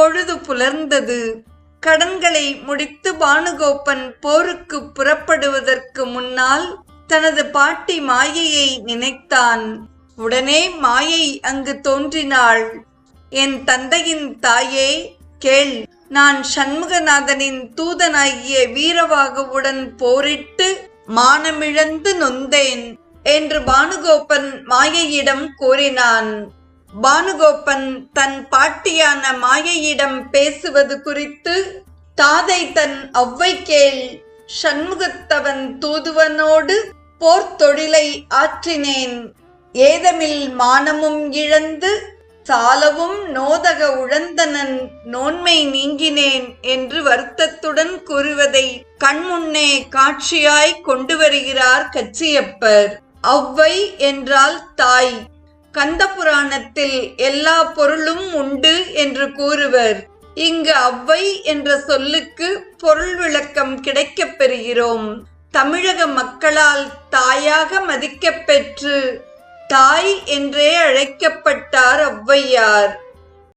பொழுது புலர்ந்தது. கடன்களை முடித்து பானுகோப்பன் போருக்கு புறப்படுவதற்கு முன்னால் தனது பாட்டி மாயையை நினைத்தான். உடனே மாயை அங்கு தோன்றினாள். என் தந்தையின் தாயே கேள். நான் சண்முகநாதனின் தூதனாகிய வீரவாகவுடன் போரிட்டு மானமிழந்து நொந்தேன் என்று பானுகோபன் மாயையிடம் கூறினான். பானுகோபன் தன் பாட்டியான மாயையிடம் பேசுவது குறித்து தாதை தன் ஒவ்வை கேள் சண்முகத்தவன் தூதுவனோடு போர் தொழிலை ஆற்றினேன். ஏதமில் மானமும் இழந்து சாலவும் நோதக உழந்தனன் நோன்மை நீங்கினேன் என்று வருத்தத்துடன் கூறுவதை கண்முன்னே காட்சியாய் கொண்டு வருகிறார் கச்சியப்பர். ஒளவை என்றால் தாய். கந்த புராணத்தில் எல்லா பொருளும் உண்டு என்று கூறுவர். இங்கு அவ்வை என்ற சொல்லுக்கு பொருள் விளக்கம் கிடைக்கப் பெறுகிறோம். தமிழக மக்களால் தாயாக மதிக்கப் பெற்று தாய் என்றே அழைக்கப்பட்டார் ஔவையார்